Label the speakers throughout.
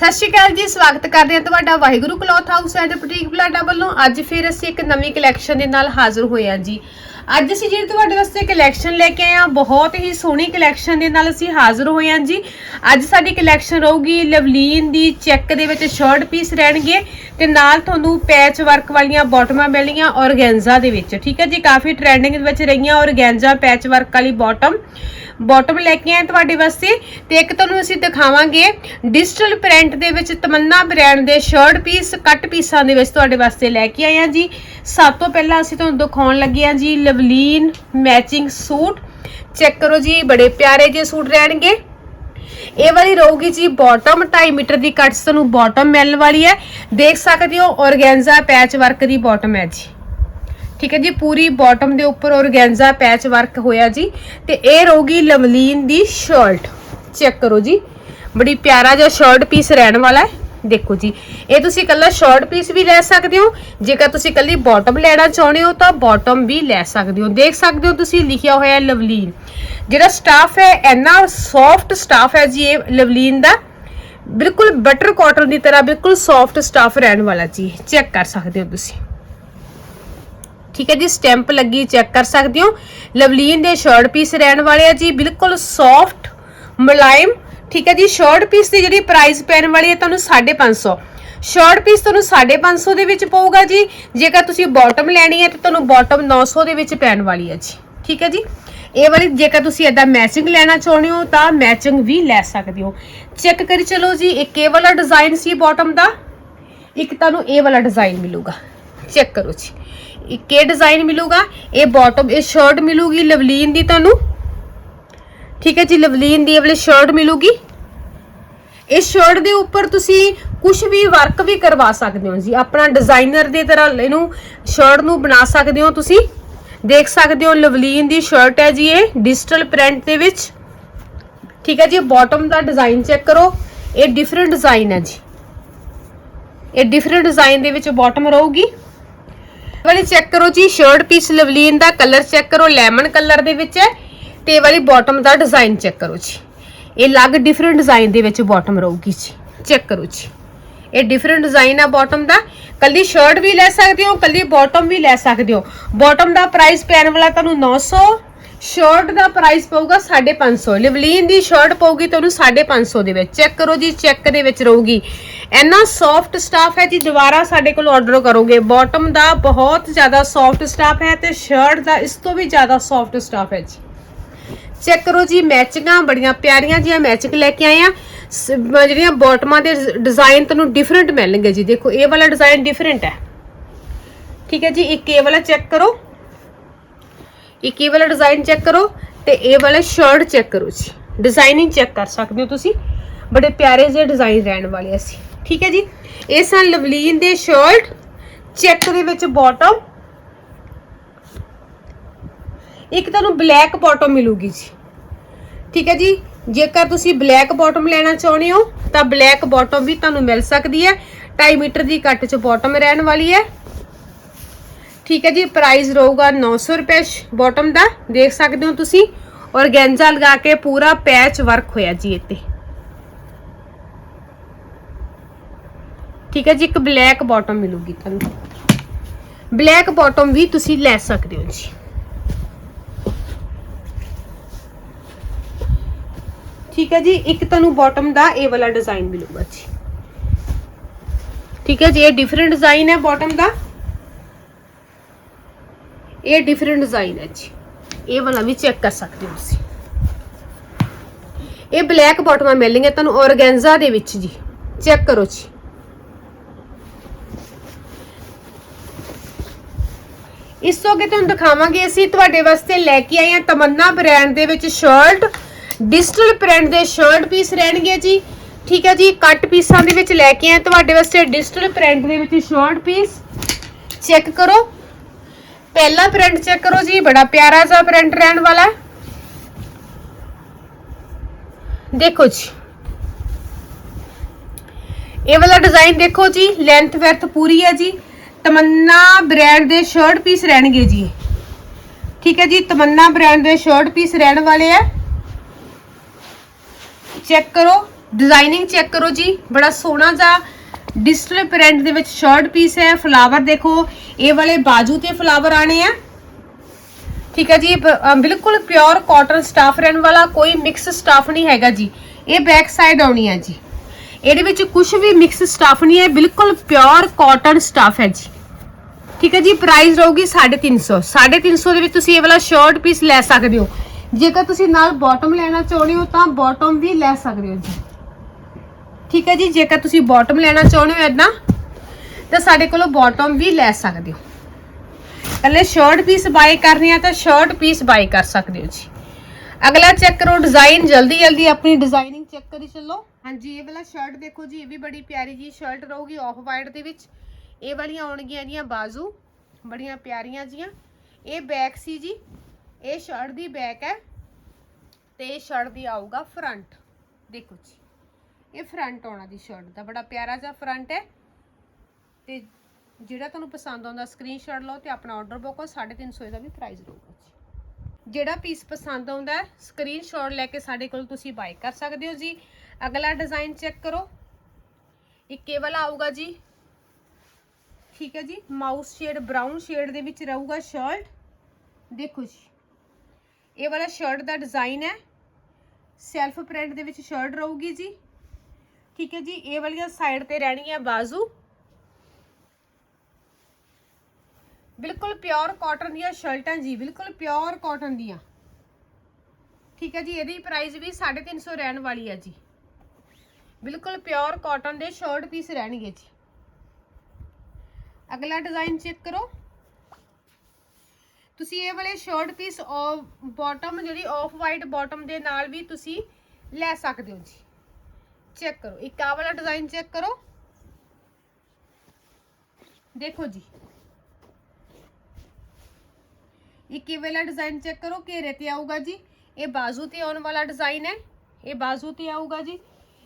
Speaker 1: ਸਤਿ ਸ਼੍ਰੀ ਅਕਾਲ ਜੀ, ਸਵਾਗਤ ਕਰਦੇ ਹਾਂ ਤੁਹਾਡਾ Waheguru cloth house and boutique Balada ਵੱਲੋਂ। ਅੱਜ ਫਿਰ ਅਸੀਂ ਇੱਕ ਨਵੀਂ ਕਲੈਕਸ਼ਨ ਦੇ ਨਾਲ ਹਾਜ਼ਰ ਹੋਏ ਹਾਂ ਜੀ। ਅੱਜ ਅਸੀਂ ਜਿਹੜੀ ਤੁਹਾਡੇ ਵਾਸਤੇ ਕਲੈਕਸ਼ਨ ਲੈ ਕੇ ਆਏ ਹਾਂ, ਬਹੁਤ ਹੀ ਸੋਹਣੀ ਕਲੈਕਸ਼ਨ ਦੇ ਨਾਲ ਅਸੀਂ ਹਾਜ਼ਰ ਹੋਏ ਹਾਂ ਜੀ। ਅੱਜ ਸਾਡੀ ਕਲੈਕਸ਼ਨ ਰਹੂਗੀ ਲਵਲੀਨ ਦੀ, ਚੈੱਕ ਦੇ ਵਿੱਚ ਸ਼ਰਟ ਪੀਸ ਰਹਿਣਗੇ। ਤੇ ਨਾਲ ਤੁਹਾਨੂੰ ਪੈਚ ਵਰਕ ਵਾਲੀਆਂ ਬਾਟਮਾਂ ਮਿਲਣਗੀਆਂ ਔਰਗੈਂਜ਼ਾ ਦੇ ਵਿੱਚ, ਠੀਕ ਹੈ ਜੀ? ਕਾਫੀ ਟ੍ਰੈਂਡਿੰਗ ਦੇ ਵਿੱਚ ਰਹੀਆਂ ਔਰਗੈਂਜ਼ਾ ਪੈਚ ਵਰਕ ਵਾਲੀ ਬਾਟਮ ਬਾਟਮ ਲੈ ਕੇ ਆਏ ਤੁਹਾਡੇ ਵਾਸਤੇ ਤੇ ਇੱਕ ਤੁਹਾਨੂੰ ਅਸੀਂ ਦਿਖਾਵਾਂਗੇ ਡਿਜੀਟਲ ਪ੍ਰਿੰਟ ਦੇ ਵਿੱਚ ਤਮੰਨਾ ਬ੍ਰਾਂਡ ਦੇ ਸ਼ਰਟ ਪੀਸ ਕੱਟ ਪੀਸਾਂ ਦੇ ਵਿੱਚ ਤੁਹਾਡੇ ਵਾਸਤੇ ਲੈ ਕੇ ਆਏ ਹਾਂ ਜੀ। ਸਭ ਤੋਂ ਪਹਿਲਾਂ ਅਸੀਂ ਤੁਹਾਨੂੰ ਦਿਖਾਉਣ ਲੱਗੇ ਹਾਂ ਜੀ ਲਵਲੀਨ ਮੈਚਿੰਗ ਸੂਟ। ਚੈੱਕ ਕਰੋ ਜੀ, ਬੜੇ ਪਿਆਰੇ ਜਿਹੇ ਸੂਟ ਰਹਿਣਗੇ। ਇਹ ਵਾਲੀ ਰਹੂਗੀ ਜੀ ਬਾਟਮ 2.5 ਮੀਟਰ ਦੀ ਕੱਟ ਤੁਹਾਨੂੰ ਬਾਟਮ ਮਿਲਣ ਵਾਲੀ ਹੈ। ਦੇਖ ਸਕਦੇ ਹੋ ਔਰਗੈਂਜ਼ਾ ਪੈਚ ਵਰਕ ਦੀ ਬਾਟਮ ਹੈ ਜੀ। ਠੀਕ ਹੈ ਜੀ, ਪੂਰੀ ਬਾਟਮ ਦੇ ਉੱਪਰ ਔਰਗੈਂਜ਼ਾ ਪੈਚ ਵਰਕ ਹੋਇਆ ਜੀ। ਤੇ ਇਹ ਰਹੂਗੀ ਲਵਲੀਨ ਦੀ ਸ਼ਰਟ ਚੈੱਕ ਕਰੋ ਜੀ। ਬੜੀ ਪਿਆਰਾ ਜਿਹਾ ਸ਼ਰਟ ਪੀਸ ਰਹਿਣ ਵਾਲਾ ਹੈ। ਦੇਖੋ ਜੀ, ਇਹ ਤੁਸੀਂ ਕੱਲਾ ਸ਼ਰਟ ਪੀਸ ਵੀ ਲੈ ਸਕਦੇ ਹੋ, ਜੇਕਰ ਤੁਸੀਂ ਕੱਲੀ ਬਾਟਮ ਲੈਣਾ ਚਾਹੁੰਦੇ ਹੋ ਤਾਂ ਬਾਟਮ ਵੀ ਲੈ ਸਕਦੇ ਹੋ। ਦੇਖ ਸਕਦੇ ਹੋ ਤੁਸੀਂ ਲਿਖਿਆ ਹੋਇਆ ਹੈ ਲਵਲੀਨ। ਜਿਹੜਾ ਸਟਾਫ ਹੈ, ਇੰਨਾ ਸੌਫਟ ਸਟਾਫ ਹੈ ਜੀ ਇਹ ਲਵਲੀਨ ਦਾ। ਬਿਲਕੁਲ ਬਟਰ ਕਾਟਨ ਦੀ ਤਰ੍ਹਾਂ ਬਿਲਕੁਲ ਸੌਫਟ ਸਟਾਫ ਰਹਿਣ ਵਾਲਾ ਜੀ ਚੈੱਕ ਕਰ ਸਕਦੇ ਹੋ ਤੁਸੀਂ। ਠੀਕ ਹੈ ਜੀ ਸਟੈਂਪ ਲੱਗੀ ਚੈੱਕ ਕਰ ਸਕਦੇ ਹੋ। ਲਵਲੀਨ ਦੇ ਸ਼ਰਟ ਪੀਸ ਰਹਿਣ ਵਾਲੇ ਆ ਜੀ, ਬਿਲਕੁਲ ਸੌਫਟ ਮੁਲਾਇਮ ਠੀਕ ਹੈ ਜੀ ਸ਼ਰਟ ਪੀਸ ਦੀ ਜਿਹੜੀ ਪ੍ਰਾਈਸ ਪੈਣ ਵਾਲੀ ਹੈ ਤੁਹਾਨੂੰ 550 ਸ਼ਰਟ ਪੀਸ ਤੁਹਾਨੂੰ 550 ਦੇ ਵਿੱਚ ਪਊਗਾ ਜੀ। ਜੇਕਰ ਤੁਸੀਂ ਬਾਟਮ ਲੈਣੀ ਹੈ ਤਾਂ ਤੁਹਾਨੂੰ ਬਾਟਮ 900 ਦੇ ਵਿੱਚ ਪੈਣ ਵਾਲੀ ਹੈ ਜੀ। ਠੀਕ ਹੈ ਜੀ? ਇਹ ਵਾਲੀ ਜੇਕਰ ਤੁਸੀਂ ਇਦਾਂ ਮੈਚਿੰਗ ਲੈਣਾ ਚਾਹੁੰਦੇ ਹੋ ਤਾਂ ਮੈਚਿੰਗ ਵੀ ਲੈ ਸਕਦੇ ਹੋ। ਚੈੱਕ ਕਰੀ ਚਲੋ ਜੀ, ਇੱਕ ਇਹ ਵਾਲਾ ਡਿਜ਼ਾਈਨ ਸੀ ਬਾਟਮ ਦਾ। ਇੱਕ ਤੁਹਾਨੂੰ ਇਹ ਵਾਲਾ ਡਿਜ਼ਾਈਨ ਮਿਲੂਗਾ। ਚੈੱਕ ਕਰੋ ਜੀ। ਇੱਕ ਇਹ ਡਿਜ਼ਾਈਨ ਮਿਲੂਗਾ, ਇਹ ਬਾਟਮ ਇਹ ਸ਼ਰਟ ਮਿਲੂਗੀ ਲਵਲੀਨ ਦੀ ਤੁਹਾਨੂੰ। ਠੀਕ ਹੈ ਜੀ, ਲਵਲੀਨ ਦੀ ਇਹ ਵਾਲੀ ਸ਼ਰਟ ਮਿਲੂਗੀ। ਇਸ ਸ਼ਰਟ ਦੇ ਉੱਪਰ ਤੁਸੀਂ ਕੁਝ ਵੀ ਵਰਕ ਵੀ ਕਰਵਾ ਸਕਦੇ ਹੋ ਜੀ। ਆਪਣਾ ਡਿਜ਼ਾਈਨਰ ਦੇ ਤਰ੍ਹਾਂ ਇਹਨੂੰ ਸ਼ਰਟ ਨੂੰ ਬਣਾ ਸਕਦੇ ਹੋ ਤੁਸੀਂ। ਦੇਖ ਸਕਦੇ ਹੋ ਲਵਲੀਨ ਦੀ ਸ਼ਰਟ ਹੈ ਜੀ ਇਹ ਡਿਜੀਟਲ ਪ੍ਰਿੰਟ ਦੇ ਵਿੱਚ। ਠੀਕ ਹੈ ਜੀ ਬਾਟਮ ਦਾ ਡਿਜ਼ਾਈਨ ਚੈੱਕ ਕਰੋ। ਇਹ ਡਿਫਰੈਂਟ ਡਿਜ਼ਾਈਨ ਹੈ ਜੀ। ਇਹ ਡਿਫਰੈਂਟ ਡਿਜ਼ਾਈਨ ਦੇ ਵਿੱਚ ਬਾਟਮ ਰਹੂਗੀ। ਵਾਲੀ ਚੈੱਕ ਕਰੋ ਜੀ ਸ਼ਰਟ ਪੀਸ ਲਵਲੀਨ ਦਾ ਕਲਰ ਚੈੱਕ ਕਰੋ ਲੈਮਨ ਕਲਰ ਦੇ ਵਿੱਚ ਹੈ। ਤੇ ਇਹ ਵਾਲੀ ਬਾਟਮ ਦਾ ਡਿਜ਼ਾਈਨ ਚੈੱਕ ਕਰੋ ਜੀ। ਇਹ ਅਲੱਗ ਡਿਫਰੈਂਟ ਡਿਜ਼ਾਈਨ ਦੇ ਵਿੱਚ ਬਾਟਮ ਰਹੂਗੀ ਜੀ। ਚੈੱਕ ਕਰੋ ਜੀ। ਇਹ ਡਿਫਰੈਂਟ ਡਿਜ਼ਾਈਨ ਆ ਬਾਟਮ ਦਾ। ਕੱਲੀ ਸ਼ਰਟ ਵੀ ਲੈ ਸਕਦੇ ਹੋ, ਕੱਲੀ ਬਾਟਮ ਵੀ ਲੈ ਸਕਦੇ ਹੋ। ਬਾਟਮ ਦਾ ਪ੍ਰਾਈਸ ਪੈਣ ਵਾਲਾ ਤੁਹਾਨੂੰ 900 ਸ਼ਰਟ ਦਾ ਪ੍ਰਾਈਸ ਪਊਗਾ 550 ਲਿਵਲੀਨ ਦੀ ਸ਼ਰਟ ਪਊਗੀ ਤੁਹਾਨੂੰ 550 ਦੇ ਵਿੱਚ। ਚੈੱਕ ਕਰੋ ਜੀ ਚੈੱਕ ਦੇ ਵਿੱਚ ਰਹੂਗੀ। ਇੰਨਾ ਸੌਫਟ ਸਟਾਫ ਹੈ ਜੀ, ਦੁਬਾਰਾ ਸਾਡੇ ਕੋਲ ਆਰਡਰ ਕਰੋਗੇ। ਬਾਟਮ ਦਾ ਬਹੁਤ ਜ਼ਿਆਦਾ ਸੌਫਟ ਸਟਾਫ ਹੈ ਤੇ ਸ਼ਰਟ ਦਾ ਇਸ ਤੋਂ ਵੀ ਜ਼ਿਆਦਾ ਸੌਫਟ ਸਟਾਫ ਹੈ ਜੀ। ਚੈੱਕ ਕਰੋ ਜੀ, ਮੈਚਿੰਗਾਂ ਬੜੀਆਂ ਪਿਆਰੀਆਂ ਜੀਆਂ ਮੈਚਿੰਗ ਲੈ ਕੇ ਆਏ ਆ। ਸ- ਜਿਹੜੀਆਂ ਬਾਟਮਾਂ ਦੇ ਡਿਜ਼ਾਈਨ ਤੁਹਾਨੂੰ ਡਿਫਰੈਂਟ ਮਿਲਣਗੇ ਜੀ। ਦੇਖੋ, ਇਹ ਵਾਲਾ ਡਿਜ਼ਾਈਨ ਡਿਫਰੈਂਟ ਹੈ। ਠੀਕ ਹੈ ਜੀ, ਇੱਕ ਇਹ ਵਾਲਾ ਚੈੱਕ ਕਰੋ। ਇੱਕ ਇਹ ਵਾਲਾ ਡਿਜ਼ਾਈਨ ਚੈੱਕ ਕਰੋ ਤੇ ਇਹ ਵਾਲਾ ਸ਼ਰਟ ਚੈੱਕ ਕਰੋ ਜੀ। ਡਿਜ਼ਾਈਨਿੰਗ ਚੈੱਕ ਕਰ ਸਕਦੇ ਹੋ ਤੁਸੀਂ। ਬੜੇ ਪਿਆਰੇ ਜਿਹੇ ਡਿਜ਼ਾਈਨ ਰਹਿਣ ਵਾਲੇ ਅਸੀਂ। ਠੀਕ ਹੈ ਜੀ, ਇਹ ਸਨ ਲਵਲੀਨ ਦੇ ਸ਼ਰਟ ਚੈੱਕ ਦੇ ਵਿੱਚ ਬਾਟਮ ਇੱਕ ਤੁਹਾਨੂੰ ਬਲੈਕ ਬਾਟਮ ਮਿਲੂਗੀ ਜੀ। ਠੀਕ ਹੈ ਜੀ? ਜੇਕਰ ਤੁਸੀਂ ਬਲੈਕ ਬਾਟਮ ਲੈਣਾ ਚਾਹੁੰਦੇ ਹੋ, ਤਾਂ ਬਲੈਕ ਬਾਟਮ ਵੀ ਤੁਹਾਨੂੰ ਮਿਲ ਸਕਦੀ ਹੈ। 2.5 ਮੀਟਰ ਦੀ ਕੱਟ 'ਚ ਬਾਟਮ ਰਹਿਣ ਵਾਲੀ ਹੈ। ਠੀਕ ਹੈ ਜੀ? ਪ੍ਰਾਈਸ ਰਹੂਗਾ 900 ਰੁਪਏ ਬਾਟਮ ਦਾ। ਦੇਖ ਸਕਦੇ ਹੋ ਤੁਸੀਂ, ਔਰ ਗੈਂਜਾ ਲਗਾ ਕੇ ਪੂਰਾ ਪੈਚ ਵਰਕ ਹੋਇਆ ਜੀ ਇੱਥੇ। ਠੀਕ ਹੈ ਜੀ? ਇੱਕ ਬਲੈਕ ਬਾਟਮ ਮਿਲੂਗੀ ਤੁਹਾਨੂੰ। ਬਲੈਕ ਬਾਟਮ ਵੀ ਤੁਸੀਂ ਲੈ ਸਕਦੇ ਹੋ ਜੀ। ਠੀਕ ਹੈ ਜੀ, ਇੱਕ ਤੁਹਾਨੂੰ ਬਾਟਮ ਦਾ ਇਹ ਵਾਲਾ ਡਿਜ਼ਾਈਨ ਮਿਲੂਗਾ ਜੀ। ਠੀਕ ਹੈ ਜੀ, ਇਹ ਡਿਫਰੈਂਟ ਡਿਜ਼ਾਈਨ ਹੈ ਬਾਟਮ ਦਾ। ਇਹ ਡਿਫਰੈਂਟ ਡਿਜ਼ਾਈਨ ਹੈ ਜੀ। ਇਹ ਵਾਲਾ ਵੀ ਚੈੱਕ ਕਰ ਸਕਦੇ ਹੋ ਤੁਸੀਂ। ਇਹ ਬਲੈਕ ਬਾਟਮਾਂ ਮਿਲਣਗੀਆਂ ਤੁਹਾਨੂੰ ਔਰਗੈਂਜ਼ਾ ਦੇ ਵਿੱਚ ਜੀ। ਚੈੱਕ ਕਰੋ ਜੀ। ਇਸ ਤੋਂ ਅੱਗੇ ਤੁਹਾਨੂੰ ਦਿਖਾਵਾਂਗੇ ਅਸੀਂ ਤੁਹਾਡੇ ਵਾਸਤੇ ਲੈ ਕੇ ਆਏ ਹਾਂ ਤਮੰਨਾ ਬ੍ਰਾਂਡ ਦੇ ਵਿੱਚ ਸ਼ਰਟ ਡਿਜੀਟਲ ਪ੍ਰਿੰਟ ਦੇ ਸ਼ਰਟ ਪੀਸ ਰਹਿਣਗੇ ਜੀ। ਠੀਕ ਹੈ ਜੀ, ਕੱਟ ਪੀਸਾਂ ਦੇ ਵਿੱਚ ਲੈ ਕੇ ਆਏ। ਤੁਹਾਡੇ ਵਾਸਤੇ ਡਿਜੀਟਲ ਪ੍ਰਿੰਟ ਦੇ ਵਿੱਚ ਸ਼ਰਟ ਪੀਸ। ਚੈੱਕ ਕਰੋ। ਪਹਿਲਾ ਪ੍ਰਿੰਟ ਚੈੱਕ ਕਰੋ ਜੀ, ਬੜਾ ਪਿਆਰਾ ਜਿਹਾ ਪ੍ਰਿੰਟ ਰਹਿਣ ਵਾਲਾ ਹੈ। ਦੇਖੋ ਜੀ। ਇਹ ਵਾਲਾ ਡਿਜ਼ਾਈਨ ਦੇਖੋ ਜੀ ਲੈਂਥ ਵੈਰਥ ਪੂਰੀ ਹੈ ਜੀ। ਤਮੰਨਾ ਬ੍ਰਾਂਡ ਦੇ ਸ਼ਰਟ ਪੀਸ ਰਹਿਣਗੇ ਜੀ। ਠੀਕ ਹੈ ਜੀ, ਤਮੰਨਾ ਬ੍ਰਾਂਡ ਦੇ ਸ਼ਰਟ ਪੀਸ ਰਹਿਣ ਵਾਲੇ ਆ ਚੈੱਕ ਕਰੋ ਡਿਜ਼ਾਈਨਿੰਗ ਚੈੱਕ ਕਰੋ ਜੀ। ਬੜਾ ਸੋਹਣਾ ਜਿਹਾ ਡਿਜੀਟਲ ਪ੍ਰਿੰਟ ਦੇ ਵਿੱਚ ਸ਼ਰਟ ਪੀਸ ਹੈ ਫਲਾਵਰ ਦੇਖੋ। ਇਹ ਵਾਲੇ ਬਾਜੂ ਤੇ ਫਲਾਵਰ ਆਣੇ ਆ। ਠੀਕ ਹੈ ਜੀ ਬਿਲਕੁਲ ਪਿਓਰ ਕਾਟਨ ਸਟਾਫ ਰਹਿਣ ਵਾਲਾ ਕੋਈ ਮਿਕਸ ਸਟਾਫ ਨਹੀਂ ਹੈਗਾ ਜੀ। ਇਹ ਬੈਕ ਸਾਈਡ ਆਉਣੀ ਹੈ ਜੀ। ਇਹਦੇ ਵਿੱਚ ਕੁਝ ਵੀ ਮਿਕਸ ਸਟਾਫ ਨਹੀਂ ਹੈ, ਬਿਲਕੁਲ ਪਿਓਰ ਕਾਟਨ ਸਟਾਫ ਹੈ ਜੀ। ਠੀਕ ਹੈ ਜੀ ਪ੍ਰਾਈਸ ਰਹੂਗੀ 350 350 ਦੇ ਵਿੱਚ ਤੁਸੀਂ ਇਹ ਵਾਲਾ ਸ਼ਰਟ ਪੀਸ ਲੈ ਸਕਦੇ ਹੋ। ਜੇਕਰ ਤੁਸੀਂ ਨਾਲ ਬਾਟਮ ਲੈਣਾ ਚਾਹੁੰਦੇ ਹੋ ਤਾਂ ਬਾਟਮ ਵੀ ਲੈ ਸਕਦੇ ਹੋ ਜੀ। ਠੀਕ ਹੈ ਜੀ, ਜੇਕਰ ਤੁਸੀਂ ਬਾਟਮ ਲੈਣਾ ਚਾਹੁੰਦੇ ਹੋ ਇਦਾਂ ਤਾਂ ਸਾਡੇ ਕੋਲੋਂ ਬਾਟਮ ਵੀ ਲੈ ਸਕਦੇ ਹੋ। ਕੱਲੇ ਸ਼ਰਟ ਪੀਸ ਬਾਈ ਕਰਨੀ ਆ ਤਾਂ ਸ਼ਰਟ ਪੀਸ ਬਾਈ ਕਰ ਸਕਦੇ ਹੋ ਜੀ। ਅਗਲਾ ਚੈੱਕ ਕਰੋ ਡਿਜ਼ਾਈਨ ਜਲਦੀ ਜਲਦੀ ਆਪਣੀ ਡਿਜ਼ਾਈਨਿੰਗ ਚੈੱਕ ਕਰੀ ਚੱਲੋ। ਹਾਂਜੀ, ਇਹ ਵਾਲਾ ਸ਼ਰਟ ਦੇਖੋ ਜੀ, ਇਹ ਵੀ ਬੜੀ ਪਿਆਰੀ ਜੀ ਸ਼ਰਟ ਰਹੂਗੀ ਆਫ ਵਾਈਟ ਦੇ ਵਿੱਚ। ਇਹ ਵਾਲੀਆਂ ਆਉਣਗੀਆਂ ਇਹਦੀਆਂ ਬਾਜ਼ੂ, ਬੜੀਆਂ ਪਿਆਰੀਆਂ ਜੀਆਂ। ਇਹ ਬੈਕ ਸੀ ਜੀ। ਇਹ ਸ਼ਰਟ ਦੀ ਬੈਕ ਹੈ ਤੇ ਇਹ ਸ਼ਰਟ ਦੀ ਆਊਗਾ ਫਰੰਟ ਦੇਖੋ ਜੀ, ਇਹ ਫਰੰਟ ਆਉਣਾ ਦੀ ਸ਼ਰਟ ਦਾ, ਬੜਾ ਪਿਆਰਾ ਜਿਹਾ ਫਰੰਟ ਹੈ। ਤੇ ਜਿਹੜਾ ਤੁਹਾਨੂੰ ਪਸੰਦ ਆਉਂਦਾ ਸਕਰੀਨਸ਼ਾਟ ਲਓ ਤੇ ਆਪਣਾ ਆਰਡਰ ਬੁੱਕ ਕਰੋ 350 ਦਾ ਵੀ ਪ੍ਰਾਈਸ ਰਹੂਗਾ ਜੀ। ਜਿਹੜਾ ਪੀਸ ਪਸੰਦ ਆਉਂਦਾ ਹੈ ਸਕਰੀਨਸ਼ਾਟ ਲੈ ਕੇ ਸਾਡੇ ਕੋਲ ਤੁਸੀਂ ਬਾਈ ਕਰ ਸਕਦੇ ਹੋ ਜੀ। ਅਗਲਾ ਡਿਜ਼ਾਈਨ ਚੈੱਕ ਕਰੋ। ਇਹ ਕੇਵਲ ਆਊਗਾ ਜੀ। ਠੀਕ ਹੈ ਜੀ ਮਾਊਸ ਸ਼ੇਡ ਬ੍ਰਾਊਨ ਸ਼ੇਡ ਦੇ ਵਿੱਚ ਰਹੂਗਾ ਸ਼ਰਟ ਦੇਖੋ ਜੀ ਇਹ ਵਾਲਾ ਸ਼ਰਟ ਦਾ ਡਿਜ਼ਾਈਨ ਹੈ। ਸੈਲਫ ਪ੍ਰਿੰਟ ਦੇ ਵਿੱਚ ਸ਼ਰਟ ਰਹੂਗੀ ਜੀ। ਠੀਕ ਹੈ ਜੀ, ਇਹ ਵਾਲੀਆਂ ਸਾਈਡ ਤੇ ਰਹਿਣਗੀਆਂ ਬਾਜ਼ੂ। ਬਿਲਕੁਲ ਪਿਓਰ ਕਾਟਨ ਦੀਆਂ ਸ਼ਰਟਾਂ ਜੀ, ਬਿਲਕੁਲ ਪਿਓਰ ਕਾਟਨ ਦੀਆਂ। ਠੀਕ ਹੈ ਜੀ, ਇਹਦੀ ਪ੍ਰਾਈਸ ਵੀ 350 ਰਹਿਣ ਵਾਲੀ ਹੈ ਜੀ। ਬਿਲਕੁਲ ਪਿਓਰ ਕਾਟਨ ਦੇ ਸ਼ਰਟ ਪੀਸ ਰਹਿਣਗੇ ਜੀ। ਅਗਲਾ ਡਿਜ਼ਾਈਨ ਚੈੱਕ ਕਰੋ। ਤੁਸੀਂ ਇਹ ਵਾਲੇ ਸ਼ਰਟ ਪੀਸ ਬਾਟਮ ਜਿਹੜੀ ਆਫ ਵਾਈਟ ਬਾਟਮ ਦੇ ਨਾਲ ਵੀ ਤੁਸੀਂ ਲੈ ਸਕਦੇ ਹੋ ਜੀ। ਚੈੱਕ ਕਰੋ। ਇੱਕ ਆਹ ਵਾਲਾ ਡਿਜ਼ਾਈਨ ਚੈੱਕ ਕਰੋ। ਦੇਖੋ ਜੀ। ਇਹ ਕਿਵੇਂ ਵਾਲਾ ਡਿਜ਼ਾਈਨ ਚੈੱਕ ਕਰੋ, ਘੇਰੇ ਤੇ ਆਊਗਾ ਜੀ। ਇਹ ਬਾਜ਼ੂ ਤੇ ਆਉਣ ਵਾਲਾ ਡਿਜ਼ਾਈਨ ਹੈ। ਇਹ ਬਾਜ਼ੂ ਤੇ ਆਊਗਾ ਜੀ।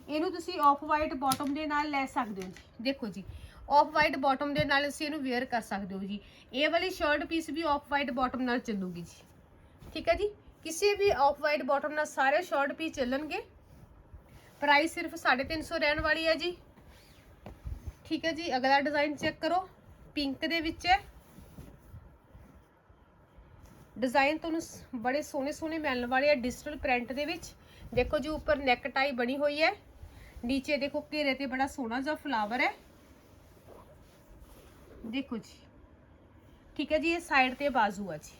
Speaker 1: ਇਹਨੂੰ ਤੁਸੀਂ ਆਫ ਵਾਈਟ ਬਾਟਮ ਦੇ ਨਾਲ ਲੈ ਸਕਦੇ ਹੋ ਜੀ। ਦੇਖੋ ਜੀ। ਆਫ ਵਾਈਟ ਬਾਟਮ ਦੇ ਨਾਲ ਅਸੀਂ ਇਹਨੂੰ ਵੇਅਰ ਕਰ ਸਕਦੇ ਹੋ ਜੀ। ਇਹ ਵਾਲੀ ਸ਼ਰਟ ਪੀਸ ਵੀ ਆਫ ਵਾਈਟ ਬਾਟਮ ਨਾਲ ਚੱਲੂਗੀ ਜੀ। ਠੀਕ ਹੈ ਜੀ? ਕਿਸੇ ਵੀ ਆਫ ਵਾਈਟ ਬਾਟਮ ਨਾਲ ਸਾਰੇ ਸ਼ਰਟ ਪੀਸ ਚੱਲਣਗੇ। ਪ੍ਰਾਈਸ ਸਿਰਫ 350 ਰਹਿਣ ਵਾਲੀ ਹੈ ਜੀ। ਠੀਕ ਹੈ ਜੀ? ਅਗਲਾ ਡਿਜ਼ਾਈਨ ਚੈੱਕ ਕਰੋ। ਪਿੰਕ ਦੇ ਵਿੱਚ ਹੈ। ਡਿਜ਼ਾਈਨ ਤੁਹਾਨੂੰ ਸ- ਬੜੇ ਸੋਹਣੇ ਸੋਹਣੇ ਮਿਲਣ ਵਾਲੇ ਆ ਡਿਜੀਟਲ ਪ੍ਰਿੰਟ ਦੇ ਵਿੱਚ। ਦੇਖੋ ਜੀ, ਉੱਪਰ ਨੈਕ ਟਾਈ ਬਣੀ ਹੋਈ ਹੈ। ਨੀਚੇ ਦੇਖੋ ਘੇਰੇ ਤੇ ਬੜਾ ਸੋਹਣਾ ਜਿਹਾ ਫਲਾਵਰ ਹੈ। ਦੇਖੋ ਜੀ। ਠੀਕ ਹੈ ਜੀ, ਇਹ ਸਾਈਡ ਤੇ ਬਾਜ਼ੂ ਆ ਜੀ।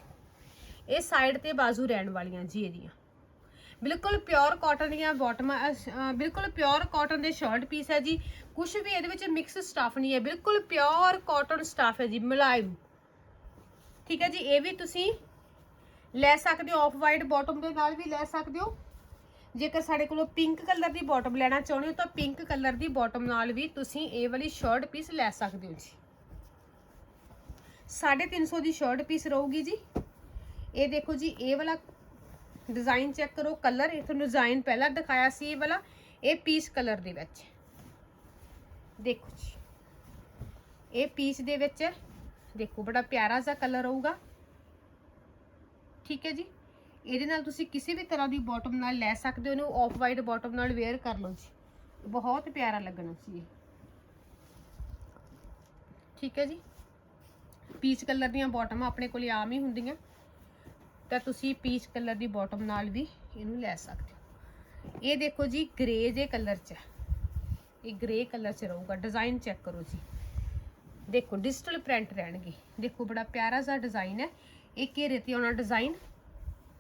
Speaker 1: ਇਹ ਸਾਈਡ ਤੇ ਬਾਜ਼ੂ ਰਹਿਣ ਵਾਲੀਆਂ ਜੀ ਇਹਦੀਆਂ। ਬਿਲਕੁਲ ਪਿਓਰ ਕਾਟਨ ਦੀਆਂ ਬਾਟਮ ਬਿਲਕੁਲ ਪਿਓਰ ਕਾਟਨ ਦੇ ਸ਼ਰਟ ਪੀਸ ਹੈ ਜੀ। ਕੁਝ ਵੀ ਇਹਦੇ ਵਿੱਚ ਮਿਕਸ ਸਟਫ ਨਹੀਂ ਹੈ। ਬਿਲਕੁਲ ਪਿਓਰ ਕਾਟਨ ਸਟਫ ਹੈ ਜੀ, ਮੁਲਾਇਮ। ਠੀਕ ਹੈ ਜੀ, ਇਹ ਵੀ ਤੁਸੀਂ ਲੈ ਸਕਦੇ ਹੋ ਆਫ ਵਾਈਟ ਬਾਟਮ ਦੇ ਨਾਲ ਵੀ ਲੈ ਸਕਦੇ ਹੋ। ਜੇਕਰ ਸਾਡੇ ਕੋਲੋਂ ਪਿੰਕ ਕਲਰ ਦੀ ਬਾਟਮ ਲੈਣਾ ਚਾਹੁੰਦੇ ਹੋ, ਤਾਂ ਪਿੰਕ ਕਲਰ ਦੀ ਬਾਟਮ ਨਾਲ ਵੀ ਤੁਸੀਂ ਇਹ ਵਾਲੀ ਸ਼ਰਟ ਪੀਸ ਲੈ ਸਕਦੇ ਹੋ ਜੀ। 350 ਦੀ ਸ਼ਰਟ ਪੀਸ ਰਹੂਗੀ ਜੀ। ਇਹ ਦੇਖੋ ਜੀ, ਇਹ ਵਾਲਾ ਡਿਜ਼ਾਈਨ ਚੈੱਕ ਕਰੋ ਕਲਰ ਇਹ ਤੁਹਾਨੂੰ ਡਿਜ਼ਾਈਨ ਪਹਿਲਾਂ ਦਿਖਾਇਆ ਸੀ ਇਹ ਵਾਲਾ, ਇਹ ਪੀਸ ਕਲਰ ਦੇ ਵਿੱਚ। ਦੇਖੋ ਜੀ, ਇਹ ਪੀਸ ਦੇ ਵਿੱਚ ਹੈ ਦੇਖੋ, ਬੜਾ ਪਿਆਰਾ ਜਿਹਾ ਕਲਰ ਰਹੂਗਾ। ਠੀਕ ਹੈ ਜੀ? ਇਹਦੇ ਨਾਲ ਤੁਸੀਂ ਕਿਸੇ ਵੀ ਤਰ੍ਹਾਂ ਦੀ ਬਾਟਮ ਨਾਲ ਲੈ ਸਕਦੇ ਹੋ, ਇਹਨੂੰ ਆਫ ਵਾਈਟ ਬਾਟਮ ਨਾਲ ਵੇਅਰ ਕਰ ਲਓ ਜੀ। ਬਹੁਤ ਪਿਆਰਾ ਲੱਗਣਾ ਸੀ ਇਹ। ਠੀਕ ਹੈ ਜੀ? ਪੀਚ ਕਲਰ ਦੀਆਂ ਬਾਟਮਾਂ ਆਪਣੇ ਕੋਲ ਆਮ ਹੀ ਹੁੰਦੀਆਂ। ਤਾਂ ਤੁਸੀਂ ਪੀਚ ਕਲਰ ਦੀ ਬਾਟਮ ਨਾਲ ਵੀ ਇਹਨੂੰ ਲੈ ਸਕਦੇ ਹੋ। ਇਹ ਦੇਖੋ ਜੀ ਗ੍ਰੇ ਜੇ ਕਲਰ 'ਚ ਹੈ। ਇਹ ਗ੍ਰੇ ਕਲਰ 'ਚ ਰਹੂਗਾ। ਡਿਜ਼ਾਈਨ ਚੈੱਕ ਕਰੋ ਜੀ। ਦੇਖੋ ਡਿਜੀਟਲ ਪ੍ਰਿੰਟ ਰਹਿਣਗੇ। ਦੇਖੋ, ਬੜਾ ਪਿਆਰਾ ਜਿਹਾ ਡਿਜ਼ਾਈਨ ਹੈ। ਇਹ ਘੇਰੇ ਤੇ ਆਉਣਾ ਡਿਜ਼ਾਈਨ